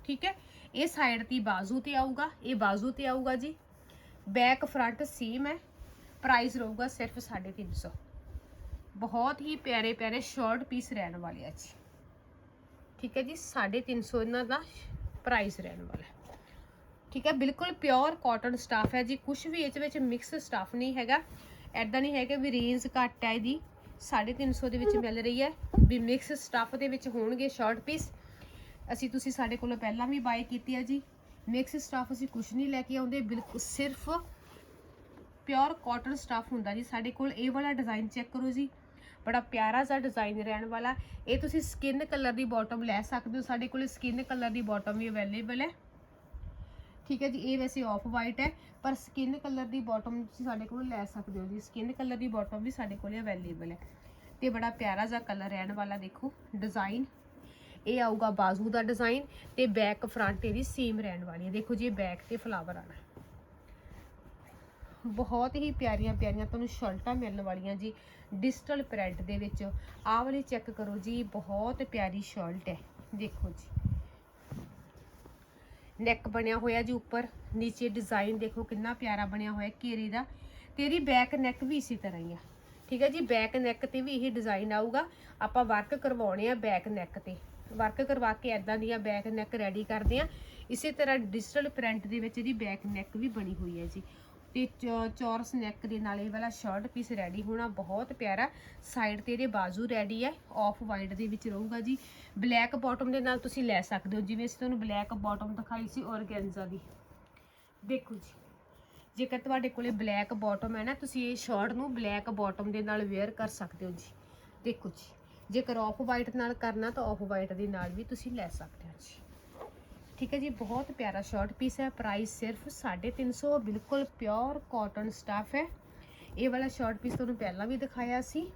Speaker 1: ਠੀਕ ਹੈ? ਇਹ ਸਾਈਡ ਦੀ ਬਾਜ਼ੂ ਤੇ ਆਊਗਾ। ਇਹ ਬਾਜ਼ੂ ਤੇ ਆਊਗਾ ਜੀ। ਬੈਕ ਫਰੰਟ ਸੇਮ ਹੈ। ਪ੍ਰਾਈਸ ਰਹੂਗਾ ਸਿਰਫ 350 ਬਹੁਤ ਹੀ ਪਿਆਰੇ ਪਿਆਰੇ ਸ਼ਾਰਟ ਪੀਸ ਰਹਿਣ ਵਾਲੇ ਆ ਜੀ। ਠੀਕ ਹੈ ਜੀ 350 ਇਹਨਾਂ ਦਾ ਪ੍ਰਾਈਸ ਰਹਿਣ ਵਾਲਾ। ਠੀਕ ਹੈ, ਬਿਲਕੁਲ ਪਿਓਰ ਕਾਟਨ ਸਟਾਫ ਹੈ ਜੀ। ਕੁਝ ਵੀ ਇਹਦੇ ਵਿੱਚ ਮਿਕਸ ਸਟਾਫ ਨਹੀਂ ਹੈਗਾ। ਐਦਾਂ ਨਹੀਂ ਹੈਗਾ ਵੀ ਰੇਂਜ ਘੱਟ ਹੈ ਇਹਦੀ 350 ਦੇ ਵਿੱਚ ਮਿਲ ਰਹੀ ਹੈ। ਵੀ ਮਿਕਸ ਸਟਾਫ ਦੇ ਵਿੱਚ ਹੋਣਗੇ ਸ਼ਾਰਟ ਪੀਸ ਅਸੀਂ ਤੁਸੀਂ ਸਾਡੇ ਕੋਲੋਂ ਪਹਿਲਾਂ ਵੀ ਬਾਏ ਕੀਤੀ ਹੈ ਜੀ। ਮਿਕਸ ਸਟਾਫ ਅਸੀਂ ਕੁਝ ਨਹੀਂ ਲੈ ਕੇ ਆਉਂਦੇ। ਬਿਲਕੁਲ ਸਿਰਫ ਪਿਓਰ ਕਾਟਨ ਸਟਾਫ ਹੁੰਦਾ ਜੀ। ਸਾਡੇ ਕੋਲ ਇਹ ਵਾਲਾ ਡਿਜ਼ਾਈਨ ਚੈੱਕ ਕਰੋ ਜੀ। ਬੜਾ ਪਿਆਰਾ ਜਿਹਾ ਡਿਜ਼ਾਈਨ ਰਹਿਣ ਵਾਲਾ। ਇਹ ਤੁਸੀਂ ਸਕਿਨ ਕਲਰ ਦੀ ਬਾਟਮ ਲੈ ਸਕਦੇ ਹੋ। ਸਾਡੇ ਕੋਲ ਸਕਿਨ ਕਲਰ ਦੀ ਬਾਟਮ ਵੀ ਅਵੇਲੇਬਲ ਹੈ। ਠੀਕ ਹੈ ਜੀ, ਇਹ ਵੈਸੇ ਆਫ ਵਾਈਟ ਹੈ, ਪਰ ਸਕਿਨ ਕਲਰ ਦੀ ਬਾਟਮ ਤੁਸੀਂ ਸਾਡੇ ਕੋਲ ਲੈ ਸਕਦੇ ਹੋ ਜੀ। ਸਕਿਨ ਕਲਰ ਦੀ ਬਾਟਮ ਵੀ ਸਾਡੇ ਕੋਲ ਅਵੇਲੇਬਲ ਹੈ। ਤੇ ਬੜਾ ਪਿਆਰਾ ਜਿਹਾ ਕਲਰ ਰਹਿਣ ਵਾਲਾ ਦੇਖੋ ਡਿਜ਼ਾਈਨ ਇਹ ਆਊਗਾ ਬਾਜ਼ੂ ਦਾ ਡਿਜ਼ਾਈਨ ਤੇ ਬੈਕ ਫਰੰਟ ਇਹਦੀ ਸੇਮ ਰਹਿਣ ਵਾਲੀ ਹੈ। ਦੇਖੋ ਜੀ, ਇਹ ਬੈਕ ਤੇ ਫਲਾਵਰ ਆਣਾ ਬਹੁਤ ਹੀ ਪਿਆਰੀਆਂ ਪਿਆਰੀਆਂ ਤੁਹਾਨੂੰ ਸ਼ਰਟਾਂ ਮਿਲਣ ਵਾਲੀਆਂ ਜੀ, ਡਿਜੀਟਲ ਪ੍ਰਿੰਟ ਦੇ ਵਿੱਚ। ਆਹ ਵਾਲੀ ਚੈੱਕ ਕਰੋ ਜੀ, ਬਹੁਤ ਪਿਆਰੀ ਸ਼ਰਟ ਹੈ। ਦੇਖੋ ਜੀ। ਨੈਕ ਬਣਿਆ ਹੋਇਆ ਜੀ ਉੱਪਰ, ਨੀਚੇ ਡਿਜ਼ਾਈਨ ਦੇਖੋ ਕਿੰਨਾ ਪਿਆਰਾ ਬਣਿਆ ਹੋਇਆ ਘੇਰੇ ਦਾ। ਤੇਰੀ ਬੈਕ ਨੈਕ ਵੀ ਇਸੇ ਤਰ੍ਹਾਂ ਹੀ ਆ। ਠੀਕ ਹੈ ਜੀ ਬੈਕ ਨੈਕ ਤੇ ਵੀ ਇਹ ਡਿਜ਼ਾਈਨ ਆਊਗਾ। ਆਪਾਂ ਵਰਕ ਕਰਵਾਉਣੇ ਆ ਬੈਕ ਨੈਕ ਤੇ। ਵਰਕ ਕਰਵਾ ਕੇ ਐਦਾਂ ਦੀਆਂ ਬੈਕ ਨੈਕ ਰੈਡੀ ਕਰਦੇ ਆ। ਇਸੇ ਤਰ੍ਹਾਂ ਡਿਜੀਟਲ ਪ੍ਰਿੰਟ ਦੇ ਵਿੱਚ ਇਹਦੀ ਬੈਕ ਨੈਕ ਵੀ ਬਣੀ ਹੋਈ ਹੈ ਜੀ। ਤੇ ਚੌ- ਚੌਰਸ ਨੈਕ ਦੇ ਨਾਲ ਇਹ ਵਾਲਾ ਸ਼ਰਟ ਪੀਸ ਰੈਡੀ ਹੋਣਾ ਬਹੁਤ ਪਿਆਰਾ। ਸਾਈਡ ਤੇ ਇਹਦੇ ਬਾਜ਼ੂ ਰੈਡੀ ਹੈ। ਆਫ ਵਾਈਟ ਦੇ ਵਿੱਚ ਰਹੂਗਾ ਜੀ। ਬਲੈਕ ਬਾਟਮ ਦੇ ਨਾਲ ਤੁਸੀਂ ਲੈ ਸਕਦੇ ਹੋ। ਜਿਵੇਂ ਅਸੀਂ ਤੁਹਾਨੂੰ ਬਲੈਕ ਬਾਟਮ ਦਿਖਾਈ ਸੀ ਔਰਗੈਂਜ਼ਾ ਦੀ। ਦੇਖੋ ਜੀ। ਜੇਕਰ ਤੁਹਾਡੇ ਕੋਲੇ ਬਲੈਕ ਬਾਟਮ ਹੈ ਨਾ, ਤੁਸੀਂ ਇਹ ਸ਼ਰਟ ਨੂੰ ਬਲੈਕ ਬਾਟਮ ਦੇ ਨਾਲ ਵੇਅਰ ਕਰ ਸਕਦੇ ਹੋ ਜੀ। ਦੇਖੋ ਜੀ। ਜੇਕਰ ਆਫ ਵਾਈਟ ਨਾਲ ਕਰਨਾ ਤਾਂ ਆਫ ਵਾਈਟ ਦੇ ਨਾਲ ਵੀ ਤੁਸੀਂ ਲੈ ਸਕਦੇ ਹੋ ਜੀ। ਠੀਕ ਹੈ ਜੀ, ਬਹੁਤ ਪਿਆਰਾ ਸ਼ਾਰਟ ਪੀਸ ਹੈ। ਪ੍ਰਾਈਸ ਸਿਰਫ 350 ਬਿਲਕੁਲ ਪਿਓਰ ਕਾਟਨ ਸਟਫ ਹੈ। ਇਹ ਵਾਲਾ ਸ਼ਾਰਟ ਪੀਸ ਤੁਹਾਨੂੰ ਪਹਿਲਾਂ ਵੀ ਦਿਖਾਇਆ ਸੀ।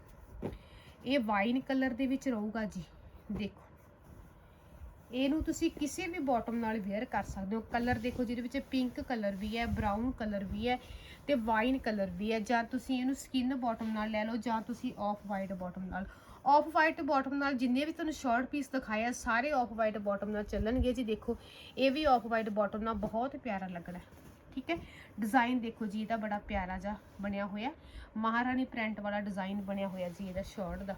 Speaker 1: ਇਹ ਵਾਈਨ ਕਲਰ ਦੇ ਵਿੱਚ ਰਹੂਗਾ ਜੀ। ਦੇਖੋ। ਇਹਨੂੰ ਤੁਸੀਂ ਕਿਸੇ ਵੀ ਬਾਟਮ ਨਾਲ ਵੇਅਰ ਕਰ ਸਕਦੇ ਹੋ। ਕਲਰ ਦੇਖੋ, ਜਿਹਦੇ ਵਿੱਚ ਪਿੰਕ ਕਲਰ ਵੀ ਹੈ ਬਰਾਊਨ ਕਲਰ ਵੀ ਹੈ ਤੇ ਵਾਈਨ ਕਲਰ ਵੀ ਹੈ। ਜਾਂ ਤੁਸੀਂ ਇਹਨੂੰ ਸਕਿਨ ਬਾਟਮ ਨਾਲ ਲੈ ਲਓ ਜਾਂ ਤੁਸੀਂ ਆਫ ਵਾਈਟ ਬਾਟਮ ਨਾਲ। ਆਫ ਵਾਈਟ ਬਾਟਮ ਨਾਲ ਜਿੰਨੇ ਵੀ ਤੁਹਾਨੂੰ ਸ਼ਾਰਟ ਪੀਸ ਦਿਖਾਇਆ ਸਾਰੇ ਆਫ ਵਾਈਟ ਬਾਟਮ ਨਾਲ ਚੱਲਣਗੇ ਜੀ। ਦੇਖੋ, ਇਹ ਵੀ ਆਫ ਵਾਈਟ ਬਾਟਮ ਨਾਲ ਬਹੁਤ ਪਿਆਰਾ ਲੱਗਣਾ ਠੀਕ ਹੈ? ਡਿਜ਼ਾਈਨ ਦੇਖੋ ਜੀ, ਇਹਦਾ ਬੜਾ ਪਿਆਰਾ ਜਿਹਾ ਬਣਿਆ ਹੋਇਆ ਮਹਾਰਾਣੀ ਪ੍ਰਿੰਟ ਵਾਲਾ ਡਿਜ਼ਾਈਨ ਬਣਿਆ ਹੋਇਆ ਜੀ ਇਹਦਾ ਸ਼ਰਟ ਦਾ।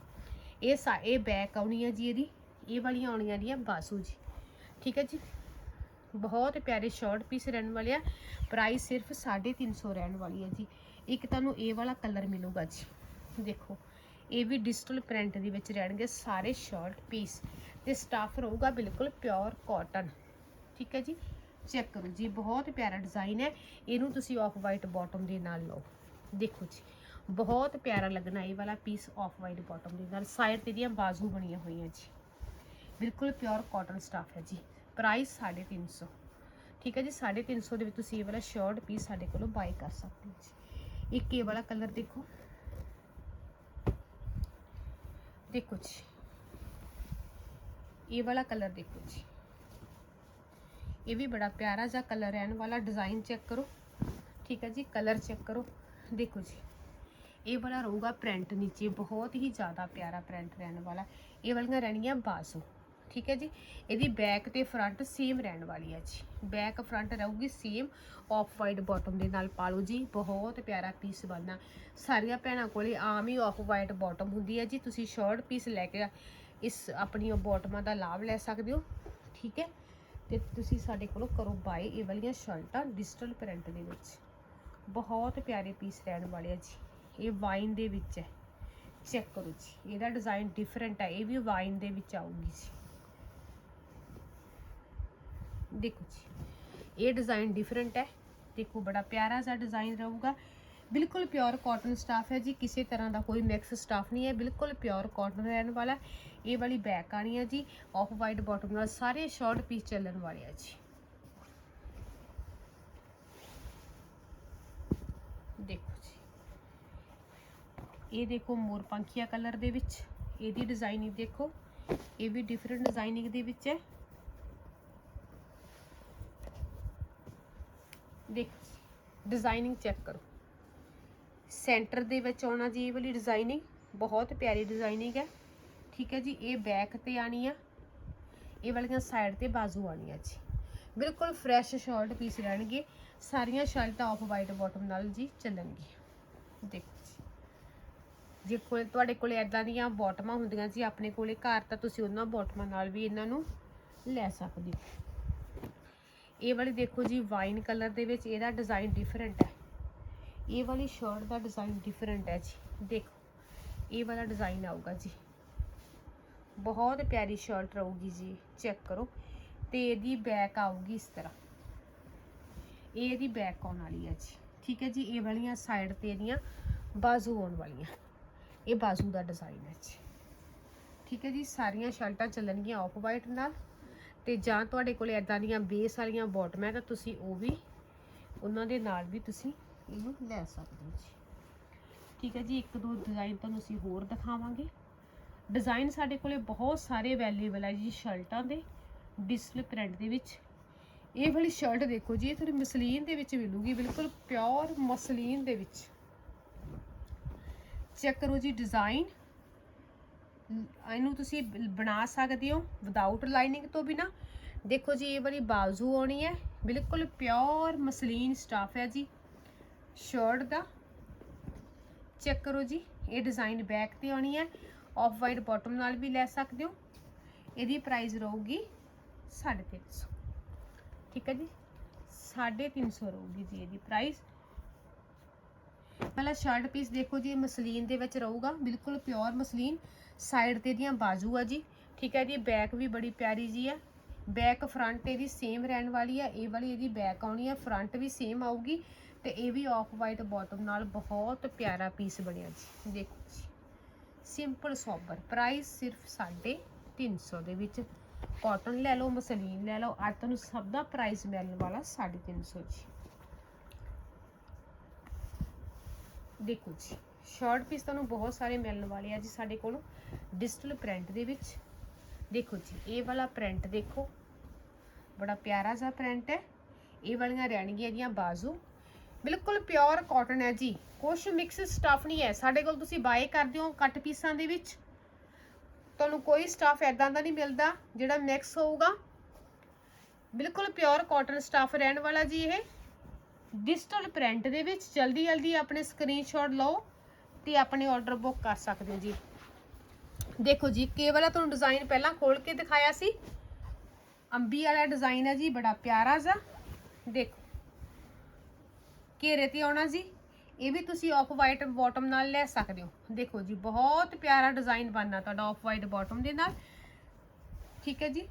Speaker 1: ਇਹ ਸਾ, ਇਹ ਬੈਕ ਆਉਣੀ ਹੈ ਜੀ ਇਹਦੀ। ਇਹ ਵਾਲੀਆਂ ਆਉਣੀਆਂ ਦੀਆਂ ਬਾਸੂ ਜੀ, ਠੀਕ ਹੈ ਜੀ? ਬਹੁਤ ਪਿਆਰੇ ਸ਼ਾਰਟ ਪੀਸ ਰਹਿਣ ਵਾਲੇ ਆ। ਪ੍ਰਾਈਸ ਸਿਰਫ 350 ਰਹਿਣ ਵਾਲੀ ਹੈ ਜੀ। ਇੱਕ ਤੁਹਾਨੂੰ ਇਹ ਵਾਲਾ ਕਲਰ ਮਿਲੂਗਾ ਜੀ। ਦੇਖੋ ਇਹ ਵੀ ਡਿਜੀਟਲ ਪ੍ਰਿੰਟ ਦੇ ਵਿੱਚ ਰਹਿਣਗੇ ਸਾਰੇ ਸ਼ਾਰਟ ਪੀਸ। ਤੇ ਸਟਾਫ ਰਹੂਗਾ ਬਿਲਕੁਲ ਪਿਓਰ ਕਾਟਨ। ਠੀਕ ਹੈ ਜੀ? ਚੈੱਕ ਕਰੋ ਜੀ, ਬਹੁਤ ਪਿਆਰਾ ਡਿਜ਼ਾਈਨ ਹੈ। ਇਹਨੂੰ ਤੁਸੀਂ ਆਫ ਵਾਈਟ ਬਾਟਮ ਦੇ ਨਾਲ ਲਓ। ਦੇਖੋ ਜੀ, ਬਹੁਤ ਪਿਆਰਾ ਲੱਗਣਾ ਇਹ ਵਾਲਾ ਪੀਸ ਆਫ ਵਾਈਟ ਬਾਟਮ ਦੇ ਨਾਲ। ਸਾਈਡ ਤੇ ਦੀਆਂ ਬਾਜ਼ੂ ਬਣੀਆਂ ਹੋਈਆਂ ਜੀ। ਬਿਲਕੁਲ ਪਿਓਰ ਕਾਟਨ ਸਟਾਫ ਹੈ ਜੀ। ਪ੍ਰਾਈਸ 350 ਠੀਕ ਹੈ ਜੀ? 350 ਦੇ ਵਿੱਚ ਤੁਸੀਂ ਇਹ ਵਾਲਾ ਸ਼ਰਟ ਪੀਸ ਸਾਡੇ ਕੋਲੋਂ ਬਾਈ ਕਰ ਸਕਦੇ ਹੋ ਜੀ। ਇੱਕ ਇਹ ਵਾਲਾ ਕਲਰ ਦੇਖੋ। ਦੇਖੋ ਜੀ ਇਹ ਵਾਲਾ ਕਲਰ ਦੇਖੋ ਜੀ ਇਹ ਵੀ ਬੜਾ ਪਿਆਰਾ ਜਿਹਾ ਕਲਰ ਰਹਿਣ ਵਾਲਾ ਡਿਜ਼ਾਈਨ ਚੈੱਕ ਕਰੋ ਠੀਕ ਹੈ ਜੀ ਕਲਰ ਚੈੱਕ ਕਰੋ ਦੇਖੋ ਜੀ ਇਹ ਵਾਲਾ ਰਹੂਗਾ ਪ੍ਰਿੰਟ ਨੀਚੇ ਬਹੁਤ ਹੀ ਜ਼ਿਆਦਾ ਪਿਆਰਾ ਪ੍ਰਿੰਟ ਰਹਿਣ ਵਾਲਾ ਇਹ ਵਾਲੀਆਂ ਰਹਿਣਗੀਆਂ ਬਾਜ਼ੂ ਠੀਕ ਹੈ ਜੀ। ਇਹਦੀ ਬੈਕ ਤੇ ਫਰੰਟ ਸੇਮ ਰਹਿਣ ਵਾਲੀ ਹੈ ਜੀ। ਬੈਕ ਫਰੰਟ ਰਹੂਗੀ ਸੇਮ ਆਫ ਵਾਈਟ ਬਾਟਮ ਦੇ ਨਾਲ ਪਾ ਲਓ ਜੀ। ਬਹੁਤ ਪਿਆਰਾ ਪੀਸ ਬਣਨਾ। ਸਾਰੀਆਂ ਭੈਣਾਂ ਕੋਲੇ ਆਮ ਹੀ ਆਫ ਵਾਈਟ ਬਾਟਮ ਹੁੰਦੀ ਹੈ ਜੀ। ਤੁਸੀਂ ਸ਼ਾਰਟ ਪੀਸ ਲੈ ਕੇ ਇਸ ਆਪਣੀ ਬਾਟਮਾਂ ਦਾ ਲਾਭ ਲੈ ਸਕਦੇ ਹੋ। ਠੀਕ ਹੈ। ਤੇ ਤੁਸੀਂ ਸਾਡੇ ਕੋਲੋਂ ਕਰੋ ਬਾਏ ਇਹ ਵਾਲੀਆਂ ਸ਼ਰਟਾਂ ਡਿਜੀਟਲ ਪ੍ਰਿੰਟ ਦੇ ਵਿੱਚ। ਬਹੁਤ ਪਿਆਰੇ ਪੀਸ ਰਹਿਣ ਵਾਲੇ ਆ ਜੀ। ਇਹ ਵਾਈਨ ਦੇ ਵਿੱਚ ਹੈ। ਚੈੱਕ ਕਰੋ ਜੀ। ਇਹਦਾ ਡਿਜ਼ਾਈਨ ਡਿਫਰੈਂਟ ਹੈ। ਇਹ ਵੀ ਵਾਈਨ ਦੇ ਵਿੱਚ ਆਊਗੀ ਜੀ। ਦੇਖੋ ਜੀ, ਇਹ ਡਿਜ਼ਾਈਨ ਡਿਫਰੈਂਟ ਹੈ। ਦੇਖੋ, ਬੜਾ ਪਿਆਰਾ ਜਿਹਾ ਡਿਜ਼ਾਈਨ ਰਹੂਗਾ। ਬਿਲਕੁਲ ਪਿਓਰ ਕਾਟਨ ਸਟਾਫ ਹੈ ਜੀ। ਕਿਸੇ ਤਰ੍ਹਾਂ ਦਾ ਕੋਈ ਮਿਕਸ ਸਟਾਫ ਨਹੀਂ ਹੈ। ਬਿਲਕੁਲ ਪਿਓਰ ਕਾਟਨ ਰਹਿਣ ਵਾਲਾ ਇਹ ਵਾਲੀ ਬੈਕ ਆਣੀ ਹੈ ਜੀ। ਆਫ ਵਾਈਟ ਬਾਟਮ ਨਾਲ ਸਾਰੇ ਸ਼ਾਰਟ ਪੀਸ ਚੱਲਣ ਵਾਲੇ ਆ ਜੀ। ਦੇਖੋ ਜੀ। ਇਹ ਦੇਖੋ ਮੋਰ ਪੰਖੀਆ ਕਲਰ ਦੇ ਵਿੱਚ। ਇਹਦੀ ਡਿਜ਼ਾਈਨਿੰਗ ਦੇਖੋ। ਇਹ ਵੀ ਡਿਫਰੈਂਟ ਡਿਜ਼ਾਈਨਿੰਗ ਦੇ ਵਿੱਚ ਹੈ। ਦੇਖੋ ਡਿਜ਼ਾਈਨਿੰਗ ਚੈੱਕ ਕਰੋ। ਸੈਂਟਰ ਦੇ ਵਿੱਚ ਆਉਣਾ ਜੀ, ਇਹ ਵਾਲੀ ਡਿਜ਼ਾਈਨਿੰਗ ਬਹੁਤ ਪਿਆਰੀ ਡਿਜ਼ਾਈਨਿੰਗ ਹੈ। ਠੀਕ ਹੈ ਜੀ, ਇਹ ਬੈਕ ਤੇ ਆਣੀ ਆ। ਇਹ ਵਾਲੀਆਂ ਸਾਈਡ ਤੇ ਬਾਜ਼ੂ ਆਣੀ ਆ ਜੀ। ਬਿਲਕੁਲ ਫਰੈਸ਼ ਸ਼ਾਰਟ ਪੀਸ ਰਹਿਣਗੇ। ਸਾਰੀਆਂ ਸ਼ਰਟਾਂ ਆਫ ਵਾਈਟ ਬਾਟਮ ਨਾਲ ਜੀ ਚੱਲਣਗੀਆਂ। ਦੇਖੋ ਜੀ। ਜੇ ਕੋਲ ਤੁਹਾਡੇ ਕੋਲੇ ਐਦਾਂ ਦੀਆਂ ਬਾਟਮਾਂ ਹੁੰਦੀਆਂ ਜੀ, ਆਪਣੇ ਕੋਲੇ ਘਰ ਤਾਂ ਤੁਸੀਂ ਉਹਨਾਂ ਬਾਟਮਾਂ ਨਾਲ ਵੀ ਇਹਨਾਂ ਨੂੰ ਲੈ ਸਕਦੇ ਹੋ। ਇਹ ਵਾਲੀ ਦੇਖੋ ਜੀ ਵਾਈਨ ਕਲਰ ਦੇ ਵਿੱਚ ਇਹਦਾ ਡਿਜ਼ਾਈਨ ਡਿਫਰੈਂਟ ਹੈ। ਇਹ ਵਾਲੀ ਸ਼ਰਟ ਦਾ ਡਿਜ਼ਾਈਨ ਡਿਫਰੈਂਟ ਹੈ ਜੀ। ਦੇਖੋ, ਇਹ ਵਾਲਾ ਡਿਜ਼ਾਈਨ ਆਊਗਾ ਜੀ। ਬਹੁਤ ਪਿਆਰੀ ਸ਼ਰਟ ਰਹੂਗੀ ਜੀ ਚੈੱਕ ਕਰੋ। ਤੇ ਇਹਦੀ ਬੈਕ ਆਊਗੀ ਇਸ ਤਰ੍ਹਾਂ। ਇਹ ਇਹਦੀ ਬੈਕ ਆਉਣ ਵਾਲੀ ਹੈ ਜੀ। ਠੀਕ ਹੈ ਜੀ, ਇਹ ਵਾਲੀਆਂ ਸਾਈਡ ਤੇ ਇਹਦੀਆਂ ਬਾਜ਼ੂ ਆਉਣ ਵਾਲੀਆਂ। ਇਹ ਬਾਜ਼ੂ ਦਾ ਡਿਜ਼ਾਈਨ ਹੈ ਜੀ। ਠੀਕ ਹੈ ਜੀ, ਸਾਰੀਆਂ ਸ਼ਰਟਾਂ ਚੱਲਣਗੀਆਂ ਆਫ ਵਾਈਟ ਨਾਲ। ਤੇ ਜਾਂ ਤੁਹਾਡੇ ਕੋਲ ਐਦਾਂ ਦੀਆਂ ਬੇਸ ਵਾਲੀਆਂ ਬੋਟਮ ਹੈ ਤਾਂ ਤੁਸੀਂ ਉਹ ਵੀ ਉਹਨਾਂ ਦੇ ਨਾਲ ਵੀ ਤੁਸੀਂ ਇਹਨੂੰ ਲੈ ਸਕਦੇ ਹੋ ਜੀ। ਠੀਕ ਹੈ ਜੀ, ਇੱਕ ਦੋ ਡਿਜ਼ਾਈਨ ਤੁਹਾਨੂੰ ਅਸੀਂ ਹੋਰ ਦਿਖਾਵਾਂਗੇ। ਡਿਜ਼ਾਈਨ ਸਾਡੇ ਕੋਲੇ ਬਹੁਤ ਸਾਰੇ ਅਵੇਲੇਬਲ ਹੈ ਜੀ ਸ਼ਰਟਾਂ ਦੇ ਡਿਸਪਲੇ ਪ੍ਰਿੰਟ ਦੇ ਵਿੱਚ। ਇਹ ਵਾਲੀ ਸ਼ਰਟ ਦੇਖੋ ਜੀ, ਇਹ ਥੋੜੀ ਮਸਲੀਨ ਦੇ ਵਿੱਚ ਮਿਲੂਗੀ, ਬਿਲਕੁਲ ਪਿਓਰ ਮਸਲੀਨ ਦੇ ਵਿੱਚ। ਚੈੱਕ ਕਰੋ ਜੀ ਡਿਜ਼ਾਈਨ ਇਹਨੂੰ ਤੁਸੀਂ ਬਣਾ ਸਕਦੇ ਹੋ ਵਿਦਆਊਟ ਲਾਈਨਿੰਗ ਤੋਂ ਬਿਨਾ। ਦੇਖੋ ਜੀ, ਇਹ ਵਾਲੀ ਬਾਜ਼ੂ ਆਉਣੀ ਹੈ। ਬਿਲਕੁਲ ਪਿਓਰ ਮਸਲੀਨ ਸਟਾਫ ਹੈ ਜੀ। ਸ਼ਰਟ ਦਾ। ਚੈੱਕ ਕਰੋ ਜੀ, ਇਹ ਡਿਜ਼ਾਈਨ ਬੈਕ ਤੇ ਆਉਣੀ ਹੈ। ਆਫ ਵਾਈਟ ਬਾਟਮ ਨਾਲ ਵੀ ਲੈ ਸਕਦੇ ਹੋ। ਇਹਦੀ ਪ੍ਰਾਈਸ ਰਹੂਗੀ 350 ਠੀਕ ਹੈ ਜੀ? 350 ਰਹੂਗੀ ਜੀ ਇਹਦੀ ਪ੍ਰਾਈਸ ਪਹਿਲਾ ਸ਼ਰਟ ਪੀਸ ਦੇਖੋ ਜੀ, ਇਹ ਮਸਲੀਨ ਦੇ ਵਿੱਚ ਰਹੂਗਾ। ਬਿਲਕੁਲ ਪਿਓਰ ਮਸਲੀਨ। ਸਾਈਡ ਤੇ ਇਹਦੀਆਂ ਬਾਜੂ ਆ ਜੀ। ਠੀਕ ਹੈ ਜੀ ਬੈਕ ਵੀ ਬੜੀ ਪਿਆਰੀ ਜੀ ਆ। ਬੈਕ ਫਰੰਟ ਇਹਦੀ ਸੇਮ ਰਹਿਣ ਵਾਲੀ ਆ। ਇਹ ਵਾਲੀ ਇਹਦੀ ਬੈਕ ਆਉਣੀ ਆ। ਫਰੰਟ ਵੀ ਸੇਮ ਆਊਗੀ ਤੇ ਇਹ ਵੀ ਆਫ ਵਾਈਟ ਬਾਟਮ ਨਾਲ ਬਹੁਤ ਪਿਆਰਾ ਪੀਸ ਬਣਿਆ ਜੀ। ਦੇਖੋ ਜੀ ਸਿੰਪਲ ਸੋਬਰ ਪ੍ਰਾਈਸ ਸਿਰਫ 350 ਦੇ ਵਿੱਚ। ਕਾਟਨ ਲੈ ਲਓ, ਮਸਲੀਨ ਲੈ ਲਓ ਅੱਜ ਤੁਹਾਨੂੰ ਸਭ ਦਾ ਪ੍ਰਾਈਸ ਮਿਲਣ ਵਾਲਾ 350 ਜੀ। ਦੇਖੋ ਜੀ ਸ਼ਾਰਟ ਪੀਸ ਤੁਹਾਨੂੰ ਬਹੁਤ ਸਾਰੇ ਮਿਲਣ ਵਾਲੇ ਆ ਜੀ ਸਾਡੇ ਕੋਲ ਡਿਜੀਟਲ ਪ੍ਰਿੰਟ ਦੇ ਵਿੱਚ। ਦੇਖੋ ਜੀ, ਇਹ ਵਾਲਾ ਪ੍ਰਿੰਟ ਦੇਖੋ। ਬੜਾ ਪਿਆਰਾ ਜਿਹਾ ਪ੍ਰਿੰਟ ਹੈ। ਇਹ ਵਾਲੀਆਂ ਰਹਿਣਗੀਆਂ ਜੀਆਂ ਬਾਜ਼ੂ। ਬਿਲਕੁਲ ਪਿਓਰ ਕਾਟਨ ਹੈ ਜੀ। ਕੁਛ ਮਿਕਸ ਸਟਫ ਨਹੀਂ ਹੈ। ਸਾਡੇ ਕੋਲ ਤੁਸੀਂ ਬਾਏ ਕਰਦੇ ਹੋ ਕੱਟ ਪੀਸਾਂ ਦੇ ਵਿੱਚ। ਤੁਹਾਨੂੰ ਕੋਈ ਸਟਫ ਐਦਾਂ ਦਾ ਨਹੀਂ ਮਿਲਦਾ ਜਿਹੜਾ ਮਿਕਸ ਹੋਊਗਾ। ਬਿਲਕੁਲ ਪਿਓਰ ਕਾਟਨ ਸਟਫ ਰਹਿਣ ਵਾਲਾ ਜੀ ਇਹ। ਡਿਜੀਟਲ ਪ੍ਰਿੰਟ ਦੇ ਵਿੱਚ ਜਲਦੀ ਜਲਦੀ ਆਪਣੇ ਸਕਰੀਨਸ਼ਾਟ ਲਓ। ਤੇ ਆਪਣੇ ਆਰਡਰ ਬੁੱਕ ਕਰ ਸਕਦੇ ਹੋ ਜੀ। ਦੇਖੋ ਜੀ ਕੇ ਵਾਲਾ ਤੁਹਾਨੂੰ ਡਿਜ਼ਾਈਨ ਪਹਿਲਾਂ ਖੋਲ ਕੇ ਦਿਖਾਇਆ ਸੀ। ਅੰਬੀ ਵਾਲਾ ਡਿਜ਼ਾਈਨ ਹੈ ਜੀ, ਬੜਾ ਪਿਆਰਾ ਜਿਹਾ। ਦੇਖੋ, ਘੇਰੇ ਤੇ ਆਉਣਾ ਜੀ। ਇਹ ਵੀ ਤੁਸੀਂ ਆਫ ਵਾਈਟ ਬਾਟਮ ਨਾਲ ਲੈ ਸਕਦੇ ਹੋ। ਦੇਖੋ ਜੀ, ਬਹੁਤ ਪਿਆਰਾ ਡਿਜ਼ਾਈਨ ਬਣਨਾ ਤੁਹਾਡਾ ਆਫ ਵਾਈਟ ਬਾਟਮ ਦੇ ਨਾਲ। ਠੀਕ ਹੈ ਜੀ?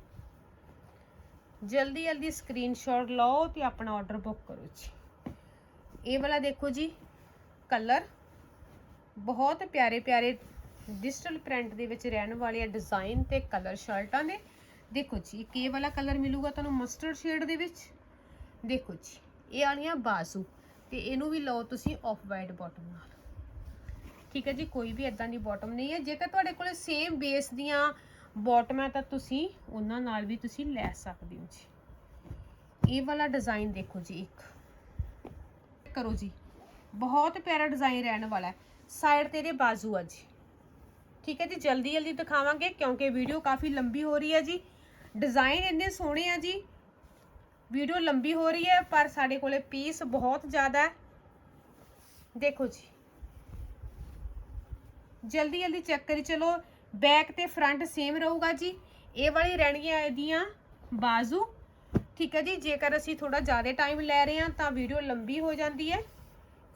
Speaker 1: ਜਲਦੀ ਜਲਦੀ ਸਕਰੀਨਸ਼ਾਟ ਲਓ ਤੇ ਆਪਣਾ ਆਰਡਰ ਬੁੱਕ ਕਰੋ ਜੀ। ਇਹ ਵਾਲਾ ਦੇਖੋ ਜੀ ਕਲਰ ਬਹੁਤ ਪਿਆਰੇ ਪਿਆਰੇ ਡਿਜੀਟਲ ਪ੍ਰਿੰਟ ਦੇ ਵਿੱਚ ਰਹਿਣ ਵਾਲੇ ਡਿਜ਼ਾਈਨ ਤੇ ਕਲਰ ਸ਼ਰਟਾਂ ਨੇ ਦੇਖੋ ਜੀ ਇੱਕ ਇਹ ਵਾਲਾ ਕਲਰ ਮਿਲੂਗਾ ਤੁਹਾਨੂੰ? ਮਸਟਰਡ ਸ਼ੇਡ ਦੇ ਵਿੱਚ। ਦੇਖੋ ਜੀ, ਇਹ ਆਣੀਆਂ ਬਾਸੂ ਤੇ ਇਹਨੂੰ ਵੀ ਲਓ ਤੁਸੀਂ ਆਫ ਵਾਈਟ ਬਾਟਮ ਨਾਲ। ਠੀਕ ਹੈ ਜੀ, ਕੋਈ ਵੀ ਇਦਾਂ ਦੀ ਬਾਟਮ ਨਹੀਂ ਹੈ। ਜੇਕਰ ਤੁਹਾਡੇ ਕੋਲੇ ਸੇਮ ਬੇਸ ਦੀਆਂ ਬਾਟਮ ਹੈ ਤਾਂ ਤੁਸੀਂ ਉਹਨਾਂ ਨਾਲ ਵੀ ਤੁਸੀਂ ਲੈ ਸਕਦੇ ਹੋ ਜੀ। ਇਹ ਵਾਲਾ ਡਿਜ਼ਾਈਨ ਦੇਖੋ ਜੀ ਇੱਕ। ਕਰੋ ਜੀ, ਬਹੁਤ ਪਿਆਰਾ ਡਿਜ਼ਾਈਨ ਰਹਿਣ ਵਾਲਾ ਹੈ। ਸਾਈਡ ਤੇ ਇਹਦੇ ਬਾਜ਼ੂ ਆ ਜੀ। ਠੀਕ ਹੈ ਜੀ, ਜਲਦੀ ਜਲਦੀ ਦਿਖਾਵਾਂਗੇ ਕਿਉਂਕਿ ਵੀਡੀਓ ਕਾਫੀ ਲੰਬੀ ਹੋ ਰਹੀ ਹੈ ਜੀ। ਡਿਜ਼ਾਈਨ ਇੰਨੇ ਸੋਹਣੇ ਆ ਜੀ। ਵੀਡੀਓ ਲੰਬੀ ਹੋ ਰਹੀ ਹੈ, ਪਰ ਸਾਡੇ ਕੋਲੇ ਪੀਸ ਬਹੁਤ ਜ਼ਿਆਦਾ ਹੈ। ਦੇਖੋ ਜੀ। ਜਲਦੀ ਜਲਦੀ ਚੈੱਕ ਕਰੀ ਚਲੋ। ਬੈਕ ਤੇ ਫਰੰਟ ਸੇਮ ਰਹੂਗਾ ਜੀ। ਇਹ ਵਾਲੀ ਰਹਿਣਗੀਆਂ ਇਹਦੀਆਂ ਬਾਜ਼ੂ। ਠੀਕ ਹੈ ਜੀ, ਜੇਕਰ ਅਸੀਂ ਥੋੜਾ ਜ਼ਿਆਦਾ ਟਾਈਮ ਲੈ ਰਹੇ ਹਾਂ ਤਾਂ ਵੀਡੀਓ ਲੰਬੀ ਹੋ ਜਾਂਦੀ ਹੈ।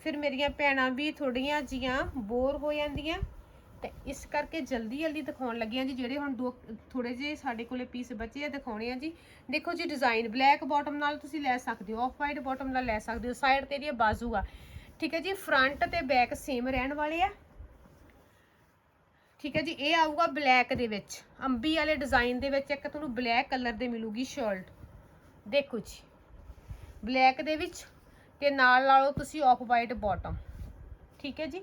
Speaker 1: ਫਿਰ ਮੇਰੀਆਂ ਭੈਣਾਂ ਵੀ ਥੋੜੀਆਂ ਜੀਆਂ ਬੋਰ ਹੋ ਜਾਂਦੀਆਂ ਤੇ ਇਸ ਕਰਕੇ ਜਲਦੀ ਜਲਦੀ ਦਿਖਾਉਣ ਲੱਗੀਆਂ ਜੀ, ਜਿਹੜੇ ਹੁਣ ਦੋ ਥੋੜੇ ਜਿਹੇ ਸਾਡੇ ਕੋਲੇ ਪੀਸ ਬਚੇ ਆ, ਦਿਖਾਉਣੇ ਆ ਜੀ। ਦੇਖੋ ਜੀ ਡਿਜ਼ਾਈਨ ਬਲੈਕ ਬਾਟਮ ਨਾਲ ਤੁਸੀਂ ਲੈ ਸਕਦੇ ਹੋ ਆਫ ਵਾਈਟ ਬਾਟਮ ਨਾਲ ਲੈ ਸਕਦੇ ਹੋ ਸਾਈਡ ਤੇ ਇਹਦੀ ਬਾਜ਼ੂ ਆ। ਠੀਕ ਹੈ ਜੀ ਫਰੰਟ ਤੇ ਬੈਕ ਸੇਮ ਰਹਿਣ ਵਾਲੇ ਆ। ਠੀਕ ਹੈ ਜੀ, ਇਹ ਆਊਗਾ ਬਲੈਕ ਦੇ ਵਿੱਚ। ਅੰਬੀ ਵਾਲੇ ਡਿਜ਼ਾਈਨ ਦੇ ਵਿੱਚ ਇੱਕ ਤੁਹਾਨੂੰ ਬਲੈਕ ਕਲਰ ਦੇ ਮਿਲੂਗੀ ਸ਼ਰਟ ਦੇਖੋ ਜੀ ਬਲੈਕ ਦੇ ਵਿੱਚ ਤੇ ਨਾਲ ਲਾ ਲਓ ਤੁਸੀਂ ਆਫ ਵਾਈਟ ਬਾਟਮ ਠੀਕ ਹੈ ਜੀ?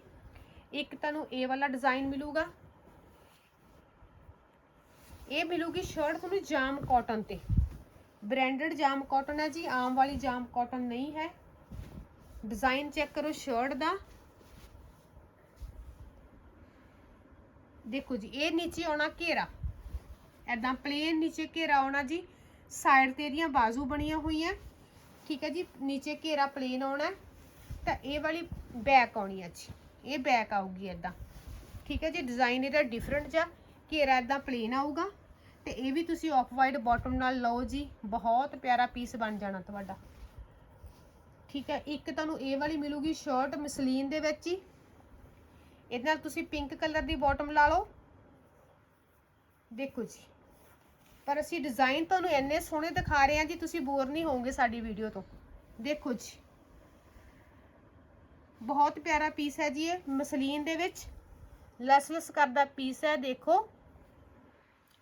Speaker 1: ਇੱਕ ਤੁਹਾਨੂੰ ਇਹ ਵਾਲਾ ਡਿਜ਼ਾਈਨ ਮਿਲੂਗਾ। ਇਹ ਮਿਲੂਗੀ ਸ਼ਰਟ ਤੁਹਾਨੂੰ ਜਾਮ ਕਾਟਨ ਤੇ। ਬ੍ਰਾਂਡਡ ਜਾਮ ਕਾਟਨ ਹੈ ਜੀ, ਆਮ ਵਾਲੀ ਜਾਮ ਕਾਟਨ ਨਹੀਂ ਹੈ। ਡਿਜ਼ਾਈਨ ਚੈੱਕ ਕਰੋ ਸ਼ਰਟ ਦਾ। ਦੇਖੋ ਜੀ, ਇਹ ਨੀਚੇ ਆਉਣਾ ਘੇਰਾ। ਐਦਾਂ ਪਲੇਨ ਨੀਚੇ ਘੇਰਾ ਆਉਣਾ ਜੀ। ਸਾਈਡ ਤੇ ਇਹਦੀਆਂ ਬਾਜ਼ੂ ਬਣੀਆਂ ਹੋਈਆਂ। ਠੀਕ ਹੈ ਜੀ, ਨੀਚੇ ਘੇਰਾ ਪਲੇਨ ਆਉਣਾ ਤਾਂ ਇਹ ਵਾਲੀ ਬੈਕ ਆਉਣੀ ਹੈ ਜੀ, ਇਹ ਬੈਕ ਆਊਗੀ ਐਦਾਂ ਠੀਕ ਹੈ ਜੀ ਡਿਜ਼ਾਈਨ ਇਹਦਾ ਡਿਫਰੈਂਟ ਜਿਹਾ, ਘੇਰਾ ਐਦਾਂ ਪਲੇਨ ਆਊਗਾ, ਤੇ ਇਹ ਵੀ ਤੁਸੀਂ ਆਫ ਵਾਈਟ ਬਾਟਮ ਨਾਲ ਲਓ ਜੀ, ਬਹੁਤ ਪਿਆਰਾ ਪੀਸ ਬਣ ਜਾਣਾ ਤੁਹਾਡਾ। ਠੀਕ ਹੈ, ਇੱਕ ਤੁਹਾਨੂੰ ਇਹ ਵਾਲੀ ਮਿਲੂਗੀ ਸ਼ਰਟ ਮਸਲੀਨ ਦੇ ਵਿੱਚ ਹੀ। ਇਹਦੇ ਨਾਲ ਤੁਸੀਂ ਪਿੰਕ ਕਲਰ ਦੀ ਬਾਟਮ ਲਾ ਲਓ। ਦੇਖੋ ਜੀ ਪਰ ਅਸੀਂ ਡਿਜ਼ਾਈਨ ਤੁਹਾਨੂੰ ਇੰਨੇ ਸੋਹਣੇ ਦਿਖਾ ਰਹੇ ਹਾਂ ਜੀ, ਤੁਸੀਂ ਬੋਰ ਨਹੀਂ ਹੋਵੋਗੇ ਸਾਡੀ ਵੀਡੀਓ ਤੋਂ। ਦੇਖੋ ਜੀ। ਬਹੁਤ ਪਿਆਰਾ ਪੀਸ ਹੈ ਜੀ ਇਹ, ਮਸਲੀਨ ਦੇ ਵਿੱਚ। ਲੈਸਲੈਸ ਕਰਦਾ ਪੀਸ ਹੈ, ਦੇਖੋ।